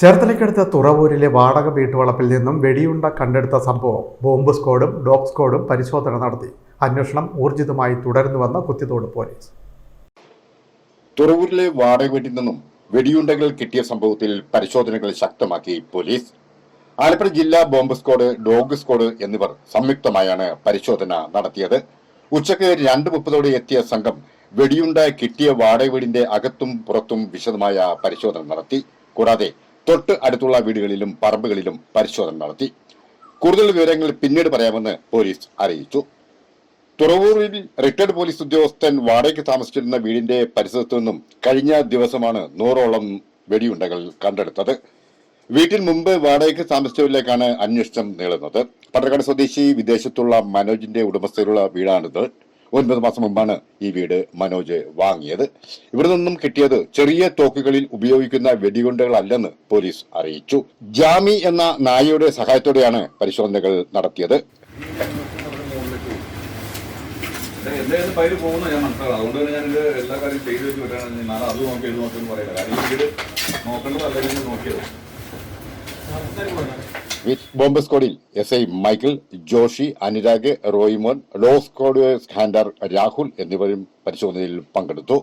ചേർത്തലയ്ക്കടുത്ത തുറവൂരിലെ വാടക വീട്ടുവളപ്പിൽ നിന്നും വെടിയുണ്ട കണ്ടെടുത്ത സംഭവം. ബോംബ് സ്ക്വാഡും ഡോഗ് സ്ക്വാഡും പരിശോധന നടത്തി. അന്വേഷണം ഊർജിതമായി തുടരുന്നുവെന്ന് കുത്തിത്തോട് പോലീസ്. തുറവൂരിലെ വാടക വീട്ടിൽ നിന്നും വെടിയുണ്ടകൾ കിട്ടിയ സംഭവത്തിൽ പരിശോധനകൾ ശക്തമാക്കി പോലീസ്. ആലപ്പുഴ ജില്ലാ ബോംബ് സ്ക്വാഡ് ഡോഗ് സ്ക്വാഡ് എന്നിവർ സംയുക്തമായാണ് പരിശോധന നടത്തിയത്. ഉച്ചയ്ക്ക് രണ്ട് മുപ്പതോടെ എത്തിയ സംഘം വെടിയുണ്ട കിട്ടിയ വാടക വീടിന്റെ അകത്തും പുറത്തും വിശദമായ പരിശോധന നടത്തി. കൂടാതെ തൊട്ട് അടുത്തുള്ള വീടുകളിലും പറമ്പുകളിലും പരിശോധന നടത്തി. കൂടുതൽ വിവരങ്ങൾ പിന്നീട് പറയാമെന്ന് പോലീസ് അറിയിച്ചു. തുറവൂരിൽ റിട്ടയർഡ് പോലീസ് ഉദ്യോഗസ്ഥൻ വാടകയ്ക്ക് താമസിച്ചിരുന്ന വീടിന്റെ പരിസരത്തു നിന്നും കഴിഞ്ഞ ദിവസമാണ് നൂറോളം വെടിയുണ്ടകൾ കണ്ടെടുത്തത്. വീട്ടിൽ മുമ്പ് വാടകയ്ക്ക് താമസിച്ചവരിലേക്കാണ് അന്വേഷണം നീളുന്നത്. പട്ടക്കാട് സ്വദേശി വിദേശത്തുള്ള മനോജിന്റെ ഉടമസ്ഥയിലുള്ള വീടാണിത്. ഒൻപത് മാസം മുമ്പാണ് ഈ വീട് മനോജ് വാങ്ങിയത്. ഇവിടെ നിന്നും കിട്ടിയത് ചെറിയ തോക്കുകളിൽ ഉപയോഗിക്കുന്ന വെടികുണ്ടകളല്ലെന്ന് പോലീസ് അറിയിച്ചു. ജാമി എന്ന നായയുടെ സഹായത്തോടെയാണ് പരിശോധനകൾ നടത്തിയത്. എന്തായാലും പൈര് പോകുന്ന ഞാൻ മനസ്സിലാക്കണം അതുകൊണ്ട് തന്നെ ഞാനിത് എല്ലാ കാര്യം ചെയ്തു വെച്ച് വരാണ് നാളെ അത് നോക്കി ഇത് നോക്കി എന്ന് പറയില്ല കാര്യം നോക്കേണ്ടത് അല്ലെങ്കിൽ നോക്കിയത്. Bomb സ്ക്വാഡിൽ S I Michael Joshi Anurag Roymon law squad handler Rahul എന്നിവരും പരിശോധനയിൽ പങ്കെടുത്തു.